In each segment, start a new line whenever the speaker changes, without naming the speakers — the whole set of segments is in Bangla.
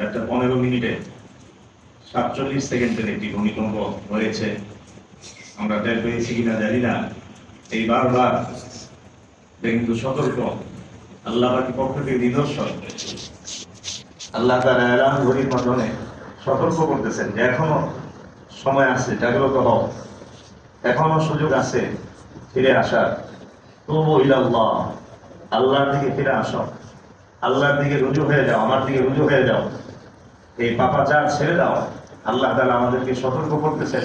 একটা পনেরো মিনিটে সাতচল্লিশ সেকেন্ডের একটি ভূমিকম্প হয়েছে। আমরা টের পেয়েছি কিনা জানি না। এই বারবার কিন্তু সতর্ক আল্লাহ পক্ষ থেকে নিদর্শন। আল্লাহ তার এলান ঘড়ির মাধ্যমে সতর্ক করতেছেন যে এখনও সময় আছে, জাগ্রত হও। এখনও সুযোগ আছে ফিরে আসার। তবু ইলাল্লাহ। আল্লাহর দিকে ফিরে আসো। আল্লাহর দিকে রুজু হয়ে যাও, আমার দিকে রুজু হয়ে যাও। এই পাপা পাপাচার ছেড়ে দাও। আল্লাহ তাআলা আমাদেরকে সতর্ক করতেছেন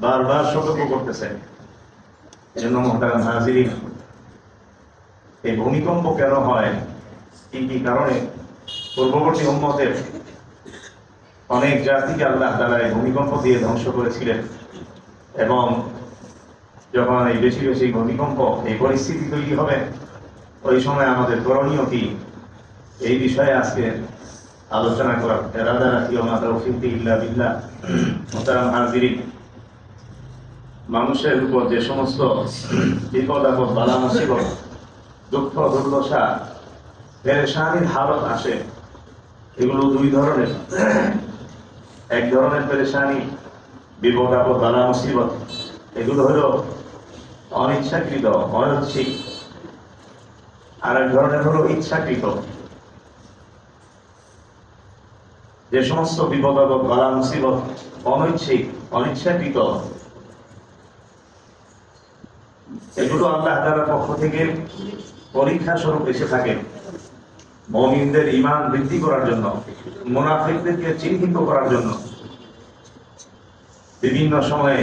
বারবার সতর্ক করতেছেন এজন্য মহতারাম হাজিরিন, এই ভূমিকম্প কেন হয়? কি কি কারণে? পূর্ববর্তী উম্মতের অনেক জাতিকে আল্লাহ তাআলা এই ভূমিকম্প দিয়ে ধ্বংস করেছিলেন। এবং যখন এই বেশি বেশি ভূমিকম্প, এই পরিস্থিতি তৈরি হবে ওই সময় আমাদের করণীয় কি এই বিষয়ে আজকে আলোচনা করা এরাদা রাখি ওমা তৌফিক ইল্লা বিল্লাহ, মোহতারাম হাজিরিন মানুষের উপর যে সমস্ত বিপদ আপদ, বালা দুঃখ, দুর্দশা, পেরেশানির হালত আসে, এগুলো দুই ধরনের। এক ধরনের পেরেশানি, বিপদ আপদ, বালা মুসিবত, এগুলো হলো অনিচ্ছাকৃত অনৈচ্ছিক আর এক ধরনের হলো ইচ্ছাকৃত। যে সমস্ত বিপদ বালা মুসিবত অনৈচ্ছিক, অনিচ্ছাকৃত, এগুলো আল্লাহ তাআলার পক্ষ থেকে পরীক্ষা স্বরূপ এসে থাকে মমিনদের ইমান বৃদ্ধি করার জন্য, মোনাফিকদেরকে চিহ্নিত করার জন্য। বিভিন্ন সময়ে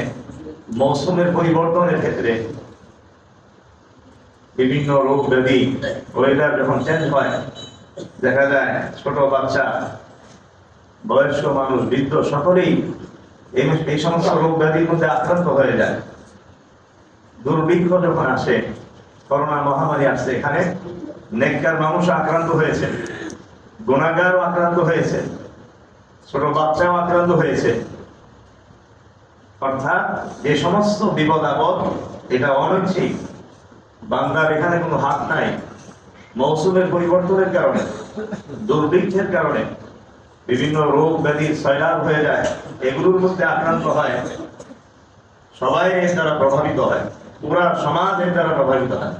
মৌসুমের পরিবর্তনের ক্ষেত্রে বিভিন্ন রোগ ব্যাধি ওয়েদার যখন চেঞ্জ হয়, দেখা যায় ছোট বাচ্চা, বয়স্ক মানুষ, বৃদ্ধ সকলেই এই সমস্ত রোগ ব্যাধির মধ্যে আক্রান্ত হয়ে যায়। দুর্ভিক্ষ যখন আসে, করোনা মহামারী আসছে, এখানে নেককার মানুষ আক্রান্ত হয়েছে, গুণাগারও আক্রান্ত হয়েছে, ছোট বাচ্চাও আক্রান্ত হয়েছে। অর্থাৎ যে সমস্ত বিপদ আপদ এটা অনৈচ্ছিক বান্দার এখানে কোনো হাত নাই। মৌসুমের পরিবর্তনের কারণে, দুর্ভিক্ষের কারণে বিভিন্ন রোগ ব্যাধি সয়লাভ হয়ে যায়, এগুলোর মধ্যে আক্রান্ত হয়। সবাই এর দ্বারা প্রভাবিত হয়, পুরা সমাজ এর দ্বারা প্রভাবিত হয়।